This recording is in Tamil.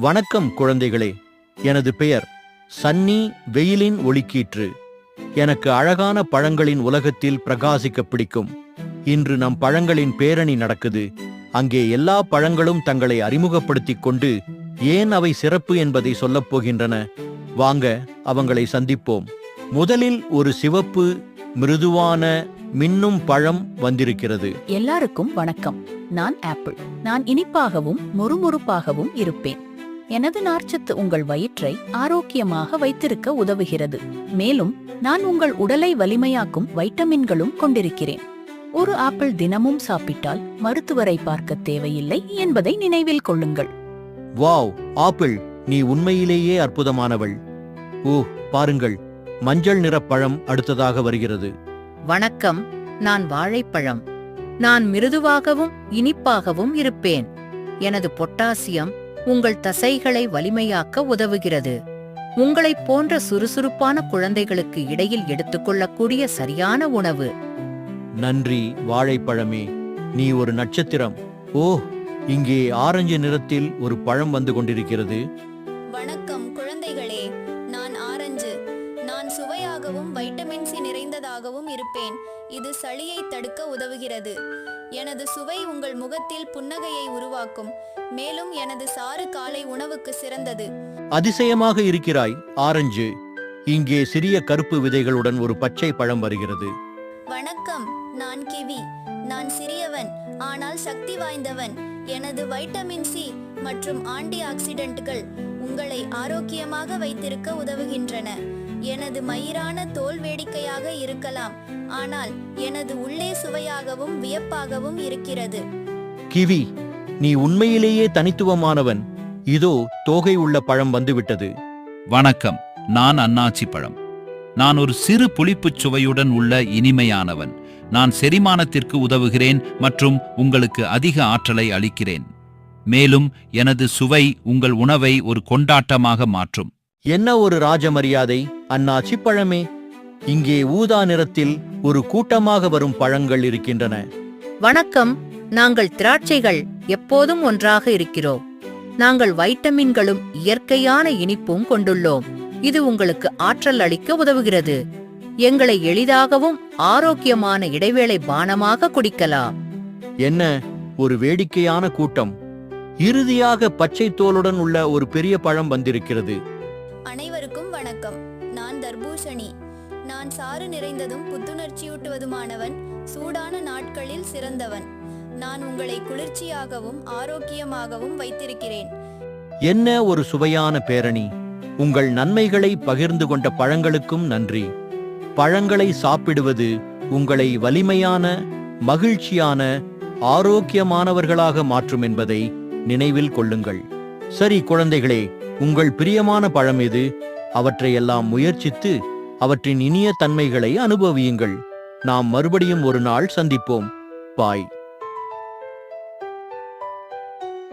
வணக்கம் குழந்தைகளே. எனது பெயர் சன்னி வெயிலின் ஒளிக்கீற்று. எனக்கு அழகான பழங்களின் உலகத்தில் பிரகாசிக்க பிடிக்கும். இன்று நம் பழங்களின் பேரணி நடக்குது. அங்கே எல்லா பழங்களும் தங்களை அறிமுகப்படுத்திக் கொண்டு ஏன் அவை சிறப்பு என்பதை சொல்லப் போகின்றன. வாங்க அவங்களை சந்திப்போம். முதலில் ஒரு சிவப்பு மிருதுவான மின்னும் பழம் வந்திருக்கிறது. எல்லாருக்கும் வணக்கம். நான் ஆப்பிள். நான் இனிப்பாகவும் முறுமுறுப்பாகவும் இருப்பேன். எனது நார்ச்சத்து உங்கள் வயிற்றை ஆரோக்கியமாக வைத்திருக்க உதவுகிறது. மேலும் நான் உங்கள் உடலை வலிமையாக்கும் வைட்டமின்களும் கொண்டிருக்கிறேன். ஒரு ஆப்பிள் தினமும் சாப்பிட்டால் மருத்துவரை பார்க்க தேவையில்லை என்பதை நினைவில் கொள்ளுங்கள். வாவ் ஆப்பிள் நீ உண்மையிலேயே அற்புதமானவள். ஓ பாருங்கள் மஞ்சள் நிறப் பழம் அடுத்ததாக வருகிறது. வணக்கம் நான் வாழைப்பழம். நான் மிருதுவாகவும் இனிப்பாகவும் இருப்பேன். எனது பொட்டாசியம் உங்கள் தசைகளை வலிமையாக்க உதவுகிறது. உங்களைப் போன்ற சுறுசுறுப்பான குழந்தைகளுக்கு இடையில் எடுத்துக்கொள்ளக்கூடிய சரியான உணவு. நன்றி வாழைப்பழமே. நீ ஒரு நட்சத்திரம். ஓ இங்கே ஆரஞ்சு நிறத்தில் ஒரு பழம் வந்து கொண்டிருக்கிறது. வணக்கம் குழந்தைகளே. நான் ஆரஞ்சு. நான் சுவையாகவும் வைட்டமின் சி நிறைந்ததாகவும் இருப்பேன். இது சளியை தடுக்க உதவுகிறது. எனது சுவை உங்கள் முகத்தில் புன்னகையை உருவாக்கும். மேலும் எனது சாறு காலை உணவுக்கு சிறந்தது. அதிசயமாக இருக்கிறாய் ஆரஞ்சு. இங்கே சிறிய கருப்பு விதைகளுடன் ஒரு பச்சை பழம் வருகிறது. வணக்கம் நான் கிவி. நான் சிறியவன் ஆனால் சக்தி வாய்ந்தவன். எனது வைட்டமின் சி மற்றும் ஆன்டி ஆக்சிடென்ட்கள் உங்களை ஆரோக்கியமாக வைத்திருக்க உதவுகின்றன. எனது மயிரான தோல் வேடிக்கையாக இருக்கலாம் ஆனால் எனது உள்ளே சுவையாகவும் வியப்பாகவும் இருக்கிறது. கிவி நீ உண்மையிலேயே தனித்துவமானவன். இதோ தோகை உள்ள பழம் வந்துவிட்டது. வணக்கம் நான் அன்னாச்சி பழம். நான் ஒரு சிறு புளிப்புச் சுவையுடன் உள்ள இனிமையானவன். நான் செரிமானத்திற்கு உதவுகிறேன் மற்றும் உங்களுக்கு அதிக ஆற்றலை அளிக்கிறேன். மேலும் எனது சுவை உங்கள் உணவை ஒரு கொண்டாட்டமாக மாற்றும். என்ன ஒரு ராஜமரியாதை? அண்ணாச்சி பழமே. இங்கே ஊதா நிறத்தில் ஒரு கூட்டமாக வரும் பழங்கள் இருக்கின்றன. வணக்கம். நாங்கள் திராட்சைகள் எப்போதும் ஒன்றாக இருக்கிறோம். நாங்கள் வைட்டமின்களும் இயற்கையான இனிப்பும் கொண்டுள்ளோம். இது உங்களுக்கு ஆற்றல் அளிக்க உதவுகிறது. எங்களை எளிதாகவும் ஆரோக்கியமான இடைவேளை பானமாக குடிக்கலாம். என்ன? ஒரு வேடிக்கையான கூட்டம். இறுதியாக பச்சை தோலுடன் உள்ள ஒரு பெரிய பழம் வந்திருக்கிறது. அனைவருக்கும் வணக்கம். நான் தர்பூசணி நான் சாறு நிறைந்ததும் புத்துணர்ச்சியூட்டுவதுமானவன் சூடான நாட்களில் சிறந்தவன். நான் உங்களை குளிர்ச்சியாகவும் ஆரோக்கியமாகவும் வைத்திருக்கிறேன். என்ன ஒரு சுவையான பேரணி. உங்கள் நன்மைகளை பகிர்ந்து கொண்ட பழங்களுக்கும் நன்றி. பழங்களை சாப்பிடுவது உங்களை வலிமையான மகிழ்ச்சியான ஆரோக்கியமானவர்களாக மாற்றும் என்பதை நினைவில் கொள்ளுங்கள். சரி குழந்தைகளே உங்கள் பிரியமான பழம் எது? அவற்றையெல்லாம் முயற்சித்து அவற்றின் இனிய தன்மைகளை அனுபவியுங்கள். நாம் மறுபடியும் ஒரு நாள் சந்திப்போம். பாய்.